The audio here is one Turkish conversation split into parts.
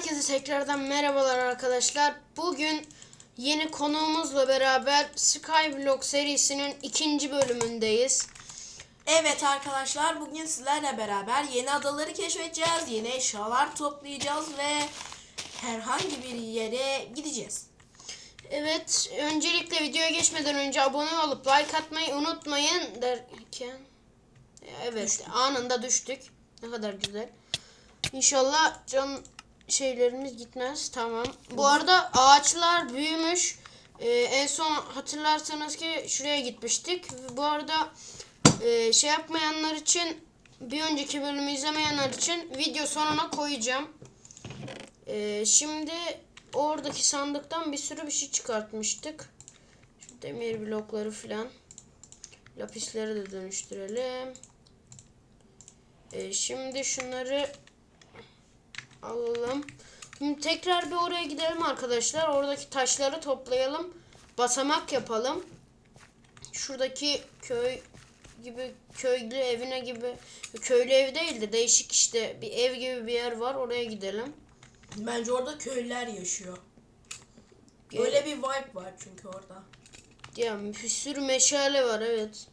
Herkese tekrardan merhabalar arkadaşlar. Bugün yeni konuğumuzla beraber Skyblock serisinin ikinci bölümündeyiz. Evet arkadaşlar bugün sizlerle beraber yeni adaları keşfedeceğiz, yeni eşyalar toplayacağız ve herhangi bir yere gideceğiz. Evet, öncelikle videoya geçmeden önce abone olup like atmayı unutmayın derken evet anında düştük. Ne kadar güzel. İnşallah can şeylerimiz gitmez. Tamam. Bu arada ağaçlar büyümüş. Ee, en son hatırlarsanız ki şuraya gitmiştik. Bu arada e, şey yapmayanlar için bir önceki bölümü izlemeyenler için video sonuna koyacağım. Ee, şimdi oradaki sandıktan bir sürü bir şey çıkartmıştık. Şu demir blokları filan. Lapisleri de dönüştürelim. Ee, şimdi şunları alalım. Şimdi tekrar bir oraya gidelim arkadaşlar. Oradaki taşları toplayalım. Basamak yapalım. Şuradaki köy gibi köylü evine gibi köylü ev değil de değişik işte bir ev gibi bir yer var. Oraya gidelim. Bence orada köylüler yaşıyor. Böyle bir vibe var çünkü orada. Ya bir sürü meşale var evet.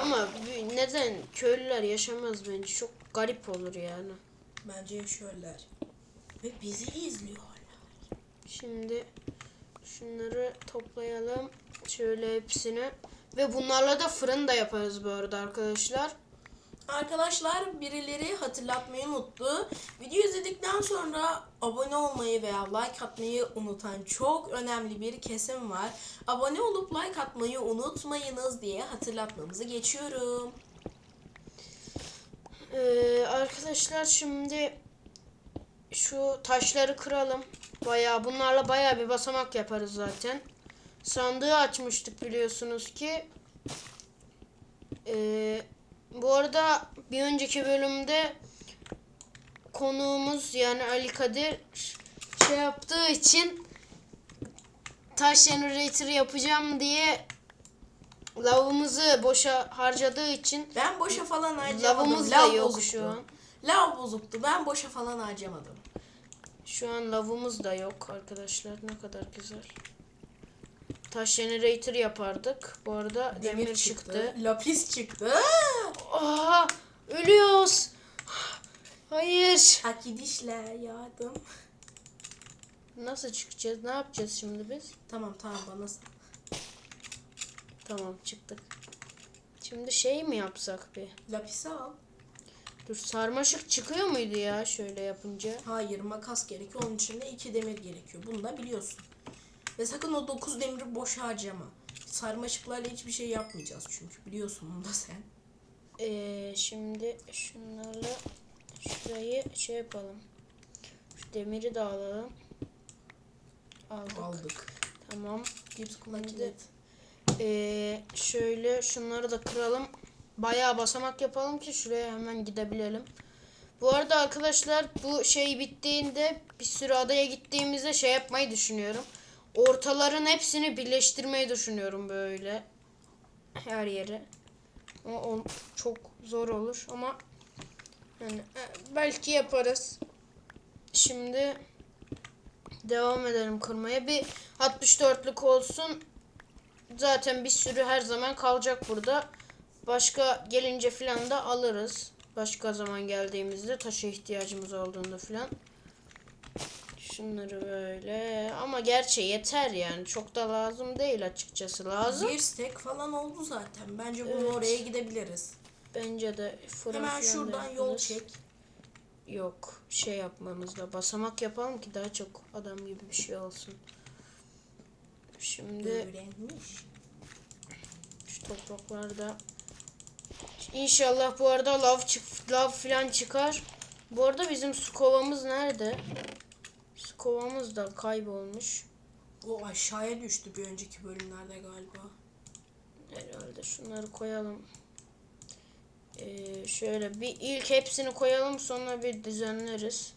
Ama neden köylüler yaşamaz bence çok garip olur yani. Bence yaşıyorlar. Ve bizi izliyorlar. Şimdi şunları toplayalım. Şöyle hepsini. Ve bunlarla da fırın da yaparız bu arada arkadaşlar. Arkadaşlar birileri hatırlatmayı unuttu. Video izledikten sonra abone olmayı veya like atmayı unutan çok önemli bir kesim var. Abone olup like atmayı unutmayınız diye hatırlatmamızı geçiyorum. Ee, arkadaşlar şimdi şu taşları kıralım. Bayağı bunlarla bayağı bir basamak yaparız zaten. Sandığı açmıştık biliyorsunuz ki. Ee, bu arada bir önceki bölümde konuğumuz yani Ali Kadir şey yaptığı için taş generator yapacağım diye lavımızı boşa harcadığı için Ben boşa falan harcamadım. lavımız da Lav yok bozuktu. şu an. Lav bozuktu. Ben boşa falan harcamadım. Şu an lavımız da yok arkadaşlar. Ne kadar güzel. Taş generator yapardık. Bu arada demir, çıktı. Lapis çıktı. Aha! Ölüyoruz. Hayır. Akidişler yardım. Nasıl çıkacağız? Ne yapacağız şimdi biz? Tamam tamam bana. Tamam çıktık. Şimdi şey mi yapsak bir? Lapisi al. Dur sarmaşık çıkıyor muydu ya şöyle yapınca? Hayır makas gerekiyor. Onun için de iki demir gerekiyor. Bunu da biliyorsun. Ve sakın o dokuz demiri boş harcama. Sarmaşıklarla hiçbir şey yapmayacağız çünkü. Biliyorsun bunu da sen. Ee, şimdi şunlarla şurayı şey yapalım. Şu demiri de alalım. Aldık. Aldık. Tamam. Şimdi- kilit. Ee, şöyle şunları da kıralım. Bayağı basamak yapalım ki şuraya hemen gidebilelim. Bu arada arkadaşlar bu şey bittiğinde bir sürü adaya gittiğimizde şey yapmayı düşünüyorum. Ortaların hepsini birleştirmeyi düşünüyorum böyle. Her yere. O, o çok zor olur ama yani e, belki yaparız. Şimdi devam edelim kırmaya. Bir 64'lük olsun. Zaten bir sürü her zaman kalacak burada. Başka gelince filan da alırız. Başka zaman geldiğimizde taşa ihtiyacımız olduğunda filan. Şunları böyle. Ama gerçi yeter yani. Çok da lazım değil açıkçası. Lazım. Bir stek falan oldu zaten. Bence bunu Evet. oraya gidebiliriz. Bence de Hemen şuradan yol çek. Yok. Şey yapmamız da basamak yapalım ki daha çok adam gibi bir şey olsun. Şimdi Öğrenmiş. Şu topraklarda İnşallah bu arada lav çık lav falan çıkar. Bu arada bizim su kovamız nerede? Su kovamız da kaybolmuş. O aşağıya düştü bir önceki bölümlerde galiba. Herhalde şunları koyalım. Ee, şöyle bir ilk hepsini koyalım sonra bir düzenleriz.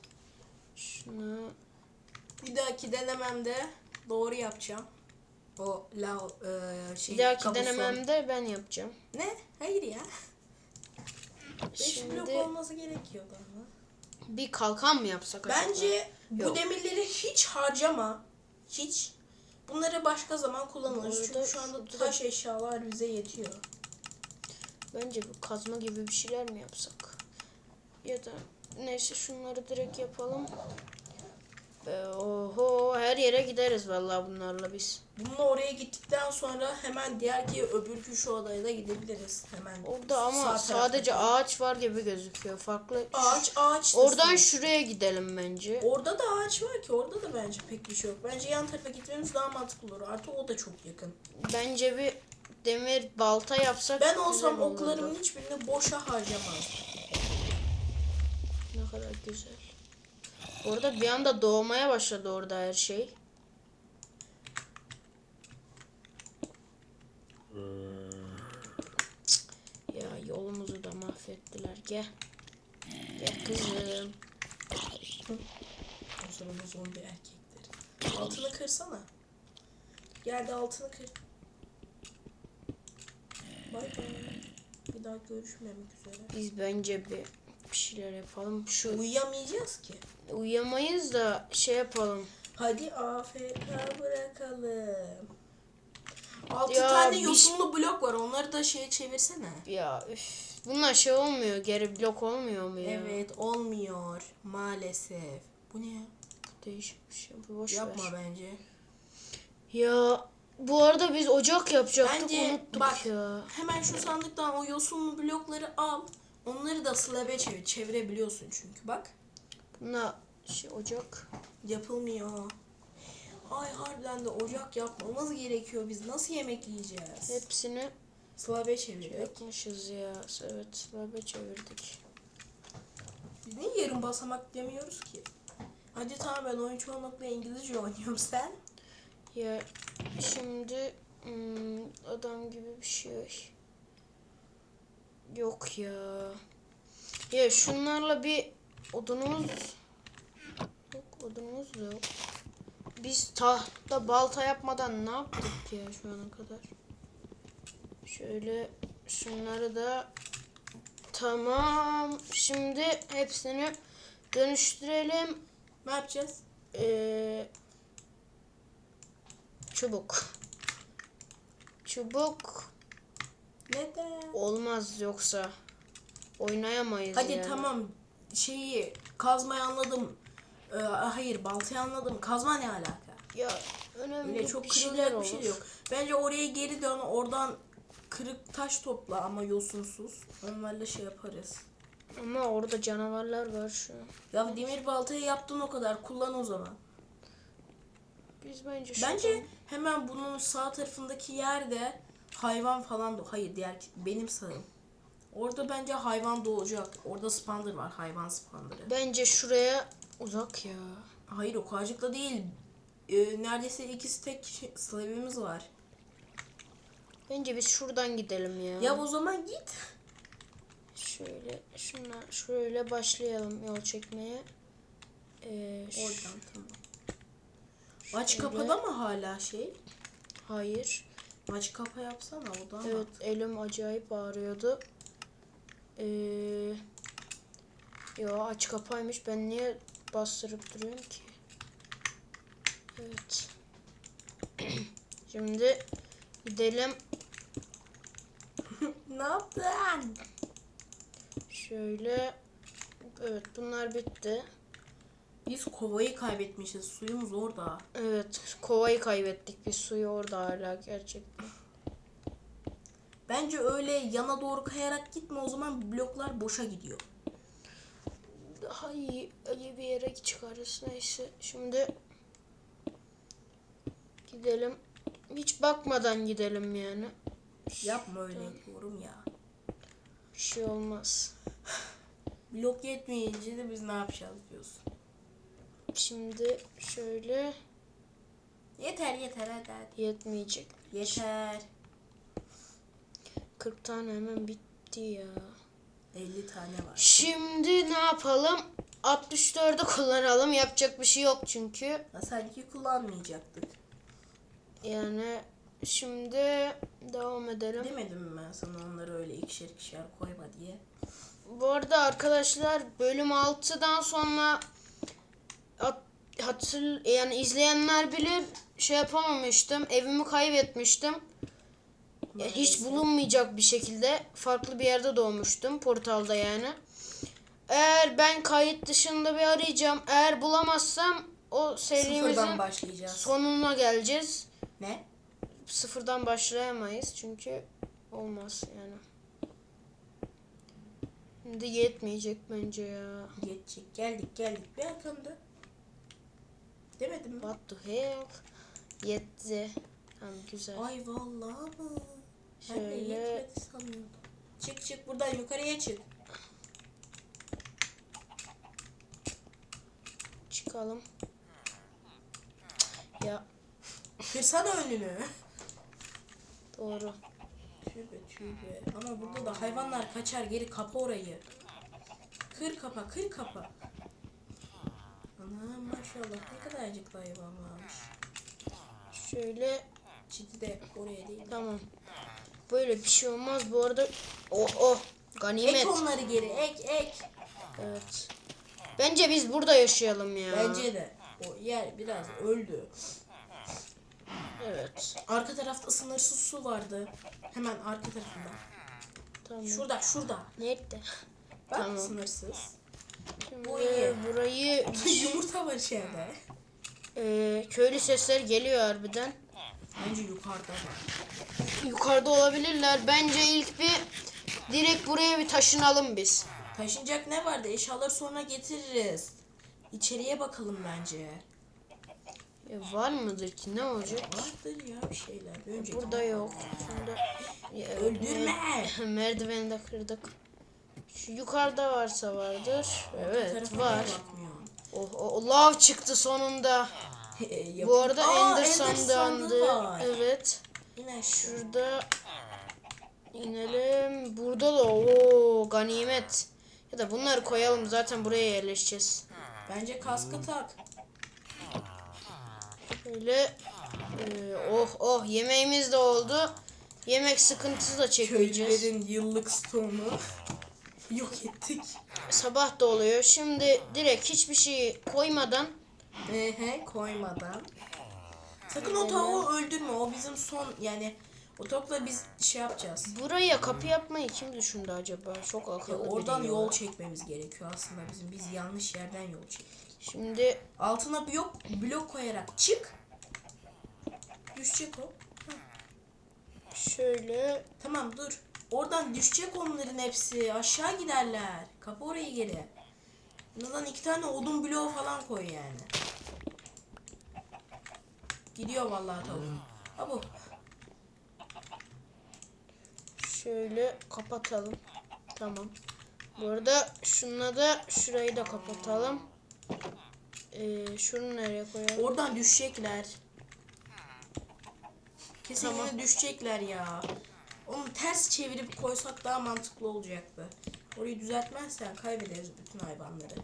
Şunu Bir dahaki denememde doğru yapacağım. O lav e, şey bir dahaki denememde ben yapacağım. Ne? Hayır ya. 5 blok Şimdi olması gerekiyordu ama. Bir kalkan mı yapsak acaba? Bence bu Yok. demirleri hiç harcama. Hiç. Bunları başka zaman kullanırız. Bu Çünkü şu anda şurada- taş eşyalar bize yetiyor. Bence bir kazma gibi bir şeyler mi yapsak? Ya da neyse şunları direkt yapalım. Oho her yere gideriz vallahi bunlarla biz. Bununla oraya gittikten sonra hemen diğer ki öbürkü şu odaya da gidebiliriz. Hemen. Orada ama sağ sadece taraftaki. ağaç var gibi gözüküyor. Farklı. ağaç ağaç. Oradan dışında. şuraya gidelim bence. Orada da ağaç var ki orada da bence pek bir şey yok. Bence yan tarafa gitmemiz daha mantıklı olur. Artı o da çok yakın. Bence bir demir balta yapsak Ben olsam oklarımın hiçbirini boşa harcamazdım. Ne kadar güzel. Orada bir anda doğmaya başladı orada her şey. Cık, Ya yolumuzu da mahvettiler. Gel. Gel kızım. Sırada zombi erkekleri. Altını kırsana. Geldi altını kır. Bay bay. Bir daha görüşmemek üzere. Biz bence bir, bir şeyler yapalım. Şu Uyuyamayacağız ki. uyuyamayız da şey yapalım. Hadi AFK bırakalım. Altı Ya tane bir- yosunlu blok var. Onları da şeye çevirsene. Ya üf. Bunlar şey olmuyor. Geri blok olmuyor mu ya? Evet olmuyor maalesef. Bu ne ya? Değişik bir şey. Boş Yapma ver. bence. Ya bu arada biz ocak yapacaktık Bence unuttuk bak ya. hemen şu sandıktan o yosunlu blokları al. Onları da slab'e çevir. Çevirebiliyorsun çünkü bak. Buna şey ocak. Yapılmıyor. Ay harbiden de ocak yapmamız gerekiyor. Biz nasıl yemek yiyeceğiz? Hepsini Slab'e çevirdik. yapmışız ya. Evet slabe çevirdik. Biz niye yarım basamak demiyoruz ki? Hadi tamam ben oyun çoğunlukla İngilizce oynuyorum sen. Ya şimdi hmm, adam gibi bir şey. Yok ya. Ya şunlarla bir odunumuz yok odunumuz yok. Biz tahta balta yapmadan ne yaptık ya şu ana kadar? Şöyle şunları da tamam. Şimdi hepsini dönüştürelim. Ne yapacağız? Ee, çubuk. Çubuk Neden? olmaz yoksa oynayamayız Hadi yani. tamam şeyi kazmayı anladım. Ee, hayır baltayı anladım. Kazma ne alaka? Ya önemli Öyle çok kırılacak bir şey yok. Bence oraya geri dön oradan kırık taş topla ama yosunsuz. Onlarla şey yaparız. Ama orada canavarlar var şu. Ya demir baltayı yaptın o kadar kullan o zaman. Biz bence şu Bence hemen bunun sağ tarafındaki yerde hayvan falan da hayır diğer benim sağım. Orada bence hayvan doğacak. Orada spandır var hayvan spandırı. bence şuraya uzak ya. Hayır o kadarcıkla değil. Ee, neredeyse ikisi tek şey- slabimiz var. Bence biz şuradan gidelim ya. Ya o zaman git. Şöyle şuna şöyle başlayalım yol çekmeye. Ee, Oradan tamam. Aç kapada mı hala şey? Hayır. Aç kapa yapsana o da Evet elim acayip ağrıyordu. Ee, yo aç kapaymış. Ben niye bastırıp duruyorum ki? Evet. Şimdi gidelim. Ne yaptın? Şöyle. Evet bunlar bitti. Biz kovayı kaybetmişiz. Suyumuz orada. Evet kovayı kaybettik. Biz suyu orada hala gerçekten. Bence öyle yana doğru kayarak gitme o zaman bloklar boşa gidiyor. Daha iyi, iyi bir yere çıkarız. Neyse şimdi gidelim. Hiç bakmadan gidelim yani. Yapma öyle diyorum ya. Bir şey olmaz. Blok yetmeyince de biz ne yapacağız diyorsun. Şimdi şöyle Yeter yeter hadi hadi. yetmeyecek. Yeter. 40 tane hemen bitti ya. 50 tane var. Şimdi ne yapalım? 64'ü kullanalım. Yapacak bir şey yok çünkü. Ha, sanki kullanmayacaktık. Yani şimdi devam edelim. Demedim mi ben sana onları öyle ikişer ikişer koyma diye. Bu arada arkadaşlar bölüm 6'dan sonra hat, hatır, yani izleyenler bilir şey yapamamıştım. Evimi kaybetmiştim. Hiç bulunmayacak bir şekilde farklı bir yerde doğmuştum. Portalda yani. Eğer ben kayıt dışında bir arayacağım. Eğer bulamazsam o serimizin sonuna geleceğiz. Ne? Sıfırdan başlayamayız çünkü olmaz yani. Şimdi yetmeyecek bence ya. Geçecek. Geldik geldik. Bir arkamda. Demedim mi? What the hell? Yetti. Tamam güzel. Ay vallahi mı? Ben de Şöyle. yetmedi sanıyordum. Çık çık buradan yukarıya çık. Çıkalım. Ya Kırsana önünü. doğru. Tübe tübe. Ama burada da hayvanlar kaçar geri kapa orayı. Kır kapa kır kapa. Ana maşallah ne kadarcık hayvan varmış. Şöyle Çiti de oraya değil. tamam. Böyle bir şey olmaz bu arada. Oh oh. Ganimet. Ek onları geri ek ek. Evet. Bence biz burada yaşayalım ya. Bence de. O yer biraz öldü. Evet. Arka tarafta sınırsız su vardı. Hemen arka tarafında. Tamam. Şurada şurada. Nerede? Bak Tamam. sınırsız. Şimdi Bu iyi. burayı Yumurta var içeride. e, köylü sesler geliyor harbiden. Bence yukarıda var. Yukarıda olabilirler. Bence ilk bir direkt buraya bir taşınalım biz. Taşınacak ne vardı? Eşyaları sonra getiririz. İçeriye bakalım bence. E, var mıdır ki ne olacak? Vardır ya bir şeyler. Önce Burada yok. Şurada Ya, Öldürme. mer- Merdiveni de kırdık. Şu yukarıda varsa vardır. Evet var. Oh, oh, lav çıktı sonunda. Yap- Bu arada Aa, Ender Ender sandığı var. Evet. Yine şu. Şurada inelim. Burada da o ganimet. Ya da bunları koyalım zaten buraya yerleşeceğiz. Bence kaskı tak. Böyle e, oh oh yemeğimiz de oldu. Yemek sıkıntısı da çekmeyeceğiz. Köylülerin yıllık stoğunu yok ettik. Sabah da oluyor. Şimdi direkt hiçbir şey koymadan Ehe koymadan. Sakın o tavuğu öldürme. O bizim son yani o tavukla biz şey yapacağız. buraya kapı yapmayı kim düşündü acaba? Çok Ya akıllı oradan ya. yol çekmemiz gerekiyor aslında bizim. Biz yanlış yerden yol çektik. Şimdi Altına blok blok koyarak çık. Düşecek o. şöyle Tamam dur. Oradan düşecek onların hepsi. Aşağı giderler. Kapı orayı geri. Bundan iki tane odun bloğu falan koy yani. Gidiyor vallahi tavuk. Ha bu. şöyle kapatalım. Tamam. Bu arada şununla da şurayı da kapatalım. Ee, şunu nereye koyalım? Oradan düşecekler. Kesin Tamam. düşecekler ya. Onu ters çevirip koysak daha mantıklı olacaktı. Orayı düzeltmezsen kaybederiz bütün hayvanları.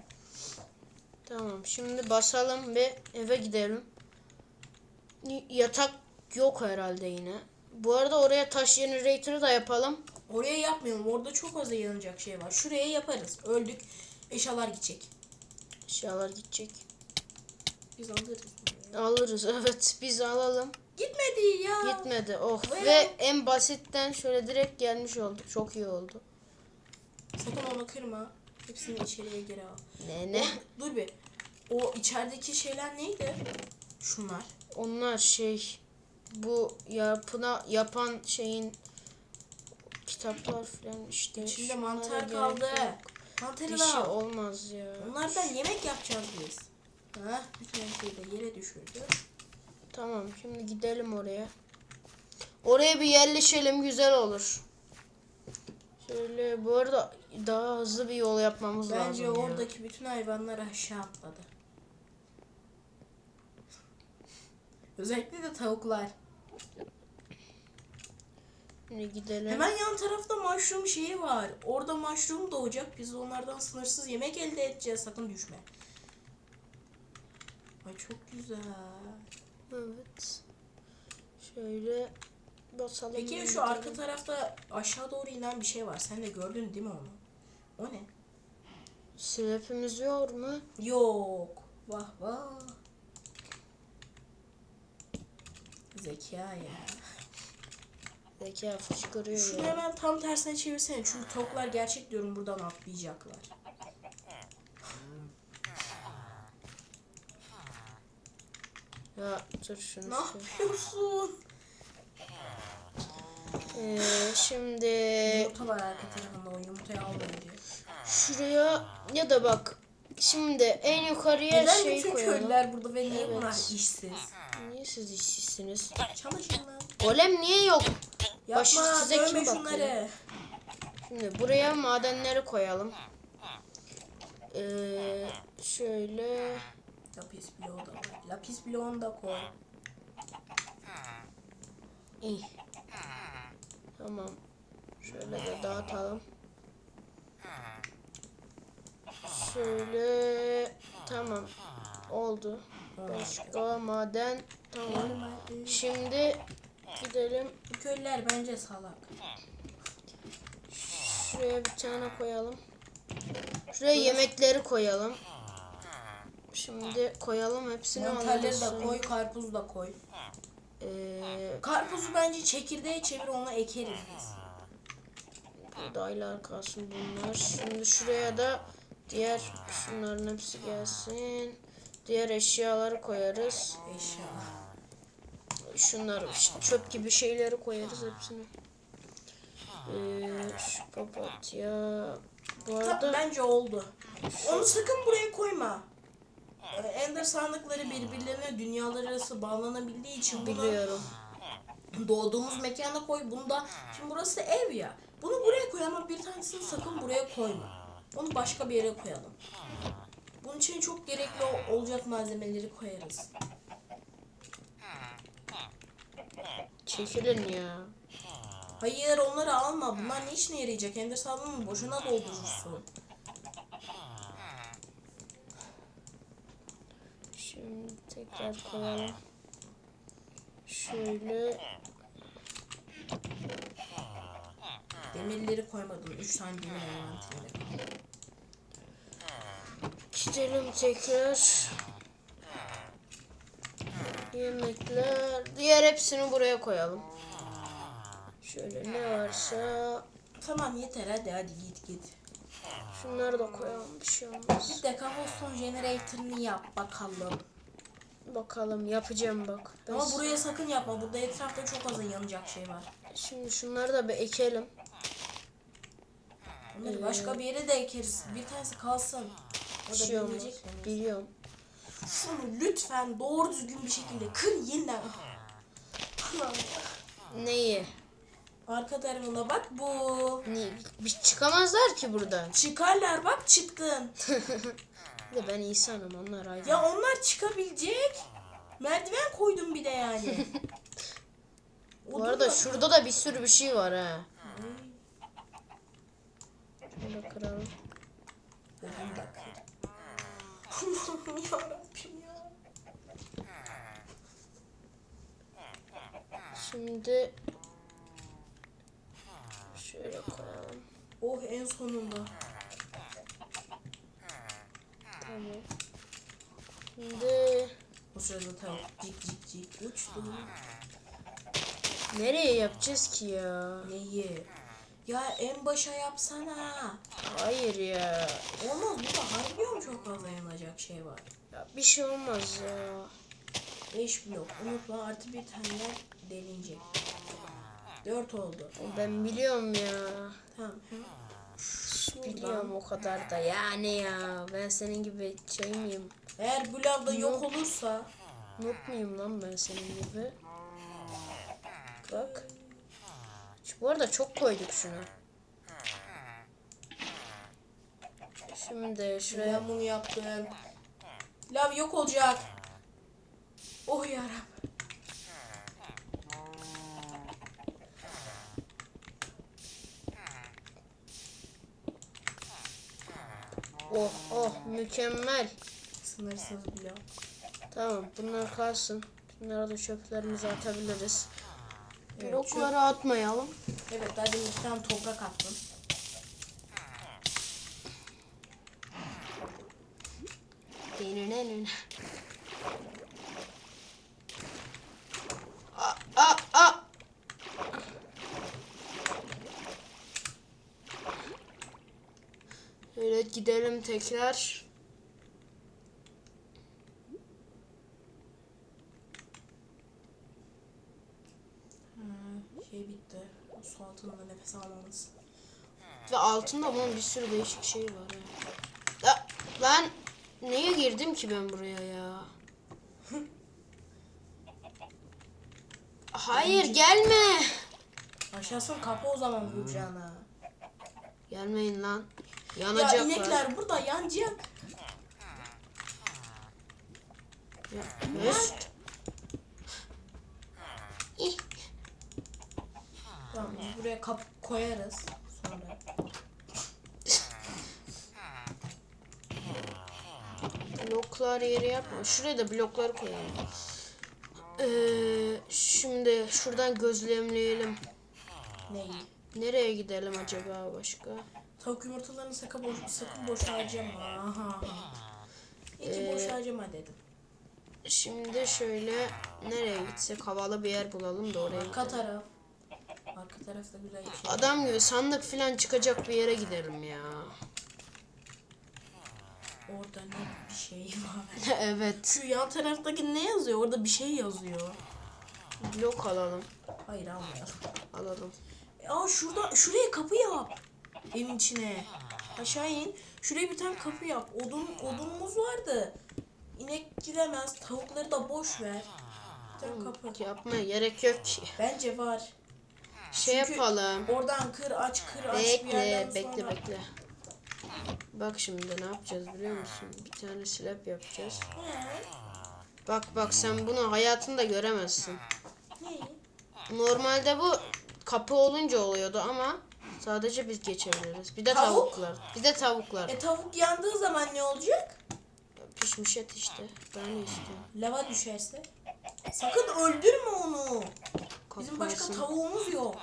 Tamam. Şimdi basalım ve eve gidelim. Yatak yok herhalde yine. Bu arada oraya taş generator'ı da yapalım. Oraya yapmayalım. Orada çok fazla yanacak şey var. Şuraya yaparız. Öldük. Eşyalar gidecek. Eşyalar gidecek. Biz alırız. Alırız evet biz alalım. Gitmedi ya. Gitmedi oh Ve- ve en basitten şöyle direkt gelmiş olduk. Çok iyi oldu. Sakın onu kırma. Hepsini içeriye geri al. Ne ne? O- dur bir. O içerideki şeyler neydi? Şunlar. Onlar şey bu yapına yapan şeyin kitaplar falan işte. İçinde şunlara mantar gerek kaldı. yok. Mantarı Bir da şey al. olmaz ya. Bunlardan yemek yapacağız biz. Ha, bütün her şeyi de yere düşürdü. Tamam şimdi gidelim oraya. Oraya bir yerleşelim güzel olur. Şöyle bu arada daha hızlı bir yol yapmamız lazım. Bence ya. oradaki bütün hayvanlar aşağı atladı. Özellikle de tavuklar. Şimdi gidelim. Hemen yan tarafta mushroom şeyi var. Orada mushroom doğacak. Biz onlardan sınırsız yemek elde edeceğiz. Sakın düşme. Ay çok güzel. Evet. Şöyle basalım. Peki şu arka tarafta aşağı doğru inen bir şey var. Sen de gördün değil mi onu? O ne? Slepimiz yok mu? Yok. Vah vah. Zeka ya. Zeka fışkırıyor Şunu ya. hemen tam tersine çevirsene. Çünkü tavuklar gerçek diyorum buradan atlayacaklar. Ya dur şunu. Ne şu- yapıyorsun? Ee, şimdi Yumurta var arka tarafında o yumurtayı almayın diye. şuraya ya da bak şimdi en yukarıya Neden şey bütün koyalım. köylüler burada ve niye bunlar işsiz? Siz işsizsiniz? Çalışın lan. Golem niye yok? Yapma Başı size kim bakıyor? şunları. Şimdi buraya madenleri koyalım. Ee, şöyle Lapis bloğu da var. Lapis bloğunu da koy. İyi. Tamam. Şöyle de dağıtalım. Şöyle tamam. Oldu. Başka maden tamam. Şimdi gidelim. Köylüler bence salak. Şuraya bir tane koyalım. Şuraya yemekleri koyalım. Şimdi koyalım hepsini Mantarları da koy, karpuzu da koy. Ee, Karpuzu bence çekirdeğe çevir ona ekeriz biz. buğdaylar kalsın bunlar. Şimdi şuraya da diğer şunların hepsi gelsin. Diğer eşyaları koyarız. Eşya. Şunları çöp gibi şeyleri koyarız hepsini. Ee, şu papatya. Bu arada bence oldu. Onu sakın buraya koyma. Ee, Ender sandıkları birbirlerine dünyalar arası bağlanabildiği için bunu biliyorum. doğduğumuz mekana koy. Bunu da şimdi burası ev ya. Bunu buraya koy ama bir tanesini sakın buraya koyma. Onu başka bir yere koyalım. Bunun için çok gerekli olacak malzemeleri koyarız. Çekilin ya. Hayır onları alma. Bunlar ne işine yarayacak? Ender sandığını boşuna doldurursun. Şimdi tekrar koyalım. Şöyle Demirleri koymadım. 3 tane demir envanterine. Gidelim tekrar. Yemekler. Diğer hepsini buraya koyalım. Şöyle ne varsa Tamam yeter hadi hadi git git. şunları da koyalım bir şey olmaz. Bir de cobblestone generator'ını yap bakalım. Bakalım yapacağım bak. Ben Ama buraya sakın yapma. Burada etrafta çok az yanacak şey var. Şimdi şunları da bir ekelim. Onları başka bir yere de ekeriz. Bir tanesi kalsın. Mi? Biliyorum. Şunu lütfen doğru düzgün bir şekilde kır yeniden. Neyi? Arka tarafına bak bu. Ne? Bir çıkamazlar ki buradan. Çıkarlar bak çıktın. De ben insanım onlar ayrı. Ya onlar çıkabilecek. Merdiven koydum bir de yani. Bu arada şurada da bir sürü bir şey var ha. Şunu da kıralım. Odun da. Allah'ım yarabbim ya. Şimdi şöyle koyalım. Oh en sonunda. Tamam. Şimdi O sırada tavuk cik cik cik uçtu. nereye yapacağız ki ya? Neyi? Ya en başa yapsana. Hayır ya. Olmaz burada harbiden çok fazla yanacak şey var. ya bir şey olmaz ya. 5 blok unutma artı bir tane delinecek. 4 oldu. Ben biliyorum ya. Tamam. Biliyorum o kadar da yani ya. Ben senin gibi şey miyim? Eğer bu lavda yok olursa Noob muyum lan ben senin gibi? Bu arada çok koyduk şunu. Şimdi şuraya ben bunu yaptım. Lav yok olacak. Oh yarabbim. oh oh mükemmel. Sınırsız blok. Tamam bunlar kalsın. Bunlara da çöplerimizi atabiliriz. Blokları Çünkü... atmayalım. Evet hadi bir tane toprak attım. Denenen. Aa, aa, aa. Evet gidelim tekrar. Sürü değişik şey var ya. Ya ben neye girdim ki ben buraya ya? Hayır gelme. Aşağısın kapı o zaman vuracağına. Gelmeyin lan. Ya Yanacaklar. inekler burada yanacak. Ya. İh. Tamam biz buraya kap koyarız Bloklar yeri yapma. Şuraya da blokları koyalım. Ee, şimdi şuradan gözlemleyelim. Neyi? Nereye gidelim acaba başka? Tavuk yumurtalarını sakın boş, sakın boş harcama. Aha. Hiç Ee, boş harcama dedim. Şimdi şöyle nereye gitsek havalı bir yer bulalım da oraya Arka gidelim. taraf. Arka tarafta güzel bir şey. Adam gibi sandık falan çıkacak bir yere gidelim ya. Orada ne bir şey var. evet. Şu yan taraftaki ne yazıyor? Orada bir şey yazıyor. Blok alalım. Hayır almayalım. Alalım. E, Aa şurada şuraya kapı yap. Evin içine. Aşağı in. Şuraya bir tane kapı yap. Odun odunumuz vardı. İnek giremez. Tavukları da boş ver. Bir tane kapı. Yapmaya gerek yok ki. Bence var. Şey Çünkü yapalım. Oradan kır aç kır aç bir Bekle, bekle, sonra. bekle. Bak şimdi ne yapacağız biliyor musun? Bir tane slab yapacağız. Bak bak sen bunu hayatında göremezsin. Normalde bu kapı olunca oluyordu ama sadece biz geçebiliriz. Bir de Tavuk? tavuklar. Bir de tavuklar. E tavuk yandığı zaman ne olacak? Pişmiş et işte. Ben ne istiyorum? Lava düşerse. Sakın öldürme onu. Bizim başka tavuğumuz yok.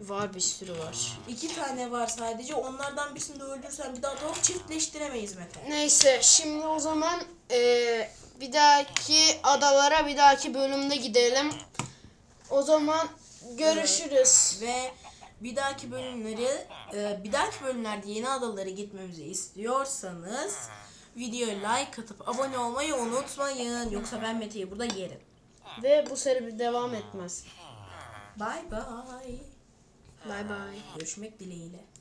Var bir sürü var. İki tane var sadece. Onlardan birisini de öldürsen bir daha tavuk çiftleştiremeyiz Mete. Neyse şimdi o zaman eee, bir dahaki adalara bir dahaki bölümde gidelim. O zaman görüşürüz. Ve bir dahaki bölümleri, e, bir dahaki bölümlerde yeni adalara gitmemizi istiyorsanız videoya like atıp abone olmayı unutmayın. Yoksa ben Mete'yi burada yerim. Ve bu seri devam etmez. Bye bye. Bay bay. Görüşmek dileğiyle.